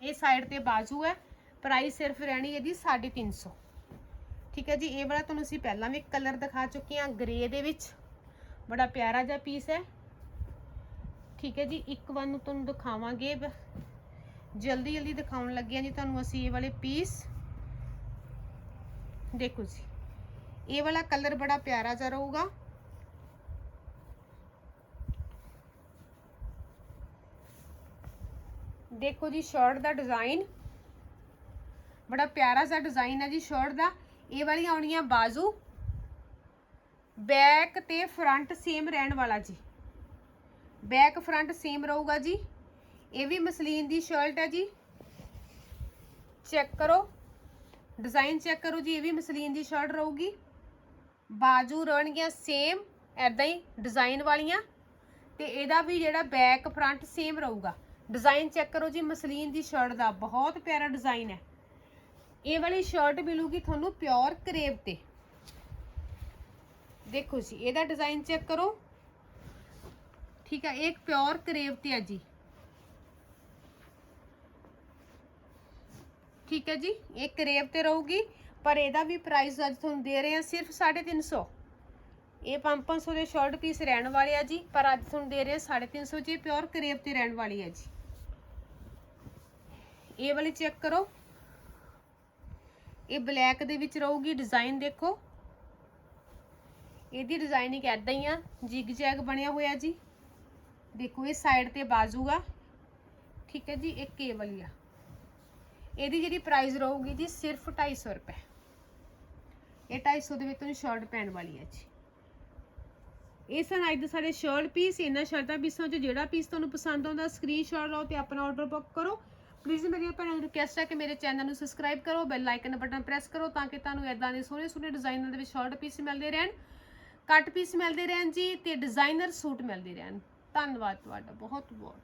Speaker 1: ਇਹ ਸਾਈਡ ਤੇ ਬਾਜੂ ਹੈ। ਪ੍ਰਾਈਸ ਸਿਰਫ ਰਹਿਣੀ ਹੈ ਜੀ 350 ਠੀਕ ਹੈ ਜੀ, ਇਹ ਵਾਲਾ ਤੁਹਾਨੂੰ ਅਸੀਂ ਪਹਿਲਾਂ ਵੀ ਕਲਰ ਦਿਖਾ ਚੁੱਕੇ ਹਾਂ ਗ੍ਰੇ ਦੇ ਵਿੱਚ। ਬੜਾ ਪਿਆਰਾ ਜਿਹਾ ਪੀਸ ਹੈ। ਠੀਕ ਹੈ ਜੀ, ਇੱਕ ਵਾਰ ਨੂੰ ਤੁਹਾਨੂੰ ਦਿਖਾਵਾਂਗੇ। ਜਲਦੀ ਜਲਦੀ ਦਿਖਾਉਣ ਲੱਗੇ ਹਾਂ ਜੀ ਤੁਹਾਨੂੰ ਅਸੀਂ ਇਹ ਵਾਲੇ ਪੀਸ। ਦੇਖੋ ਜੀ, ਇਹ ਵਾਲਾ ਕਲਰ ਬੜਾ ਪਿਆਰਾ ਜਿਹਾ ਰਹੂਗਾ। ਦੇਖੋ ਜੀ ਸ਼ਰਟ ਦਾ ਡਿਜ਼ਾਈਨ ਬੜਾ ਪਿਆਰਾ ਜਿਹਾ ਡਿਜ਼ਾਈਨ ਹੈ ਜੀ ਸ਼ਰਟ ਦਾ। ਇਹ ਵਾਲੀਆਂ ਆਉਣੀਆਂ ਬਾਜ਼ੂ। ਬੈਕ ਤੇ ਫਰੰਟ ਸੇਮ ਰਹਿਣ ਵਾਲਾ ਜੀ। ਬੈਕ ਫਰੰਟ ਸੇਮ ਰਹੂਗਾ ਜੀ। ਇਹ ਵੀ ਮਸਲੀਨ ਦੀ ਸ਼ਰਟ ਹੈ ਜੀ। ਚੈੱਕ ਕਰੋ। ਡਿਜ਼ਾਈਨ ਚੈੱਕ ਕਰੋ ਜੀ, ਇਹ ਵੀ ਮਸਲੀਨ ਦੀ ਸ਼ਰਟ ਰਹੂਗੀ। ਬਾਜੂ ਰਹਿਣਗੀਆਂ ਸੇਮ ਐਦਾਂ ਹੀ ਡਿਜ਼ਾਈਨ ਵਾਲੀਆਂ। ਤੇ ਇਹਦਾ ਵੀ ਜਿਹੜਾ ਬੈਕ ਫਰੰਟ ਸੇਮ ਰਹੂਗਾ। ਡਿਜ਼ਾਈਨ ਚੈੱਕ ਕਰੋ ਜੀ, ਮਸਲੀਨ ਦੀ ਸ਼ਰਟ ਦਾ। ਬਹੁਤ ਪਿਆਰਾ ਡਿਜ਼ਾਈਨ ਹੈ। ਇਹ ਵਾਲੀ ਸ਼ਰਟ ਮਿਲੂਗੀ ਤੁਹਾਨੂੰ ਪਿਓਰ ਕਰੇਵ ਤੇ। ਦੇਖੋ ਜੀ, ਇਹਦਾ ਡਿਜ਼ਾਈਨ ਚੈੱਕ ਕਰੋ। ਠੀਕ ਹੈ ਇਹ ਪਿਓਰ ਕਰੇਵ ਤੇ ਹੈ ਜੀ। ਠੀਕ ਹੈ ਜੀ ਇਹ ਕਰੇਵ ਤੇ ਰਹੂਗੀ, ਪਰ ਇਹਦਾ ਵੀ ਪ੍ਰਾਈਸ ਅੱਜ ਤੁਹਾਨੂੰ ਦੇ ਰਹੇ ਹਾਂ ਸਿਰਫ 350 ਇਹ 500 ਦੇ ਸ਼ਰਟ ਪੀਸ ਰਹਿਣ ਵਾਲੇ ਆ ਜੀ, ਪਰ ਅੱਜ ਤੁਹਾਨੂੰ ਦੇ ਰਹੇ ਹਾਂ 350 ਜੀ ਪਿਓਰ ਕਰੇਵ ਤੇ ਰਹਿਣ ਵਾਲੀ ਆ ਜੀ। ਇਹ ਵਾਲੀ ਚੈੱਕ ਕਰੋ। ਇਹ ਬਲੈਕ ਦੇ ਵਿੱਚ ਰਹੂਗੀ ਡਿਜ਼ਾਈਨ ਦੇਖੋ। ਇਹਦੀ ਡਿਜ਼ਾਈਨਿੰਗ ਐਦਾਂ ਹੀ ਆ ਜਿਗ ਜੈਗ ਬਣਿਆ ਹੋਇਆ ਜੀ। ਦੇਖੋ, ਇਹ ਸਾਈਡ ਤੇ ਬਾਜੂਗਾ। ਠੀਕ ਹੈ ਜੀ, ਇੱਕ ਇਹ ਵਾਲੀ ਆ। ਇਹਦੀ ਜਿਹੜੀ ਪ੍ਰਾਈਸ ਰਹੂਗੀ ਜੀ ਸਿਰਫ 250 ਰੁਪਏ। ਇਹ 250 ਦੇ ਵਿੱਚ ਤੁਹਾਨੂੰ ਸ਼ਰਟ ਪੈਣ ਵਾਲੀ ਹੈ ਜੀ। ਇਹ ਸਨ ਅੱਜ ਦੇ ਸਾਡੇ ਸ਼ਰਟ ਪੀਸ ਇਹਨਾਂ ਸ਼ਰਟਾਂ ਪੀਸਾਂ ਚੋਂ ਜਿਹੜਾ ਪੀਸ ਤੁਹਾਨੂੰ ਪਸੰਦ ਆਉਂਦਾ ਸਕਰੀਨਸ਼ਾਟ ਲਓ ਤੇ ਆਪਣਾ ਆਰਡਰ ਬੁੱਕ ਕਰੋ। ਪਲੀਜ਼ ਮੇਰੀ ਭੈਣਾਂ ਨੂੰ ਰਿਕਵੈਸਟ ਹੈ ਕਿ ਮੇਰੇ ਚੈਨਲ ਨੂੰ ਸਬਸਕ੍ਰਾਈਬ ਕਰੋ ਬੈਲ ਆਈਕਨ ਬਟਨ ਪ੍ਰੈਸ ਕਰੋ ਤਾਂ ਕਿ ਤੁਹਾਨੂੰ ਇਦਾਂ ਦੇ ਸੋਹਣੇ ਸੋਹਣੇ ਡਿਜ਼ਾਈਨਰ ਦੇ ਵਿੱਚ ਸ਼ਰਟ ਪੀਸ ਮਿਲਦੇ ਰਹਿਣ। ਕੱਟ ਪੀਸ ਮਿਲਦੇ ਰਹਿਣ ਜੀ ਤੇ ਡਿਜ਼ਾਈਨਰ ਸੂਟ ਮਿਲਦੇ ਰਹਿਣ। ਧੰਨਵਾਦ ਤੁਹਾਡਾ ਬਹੁਤ ਬਹੁਤ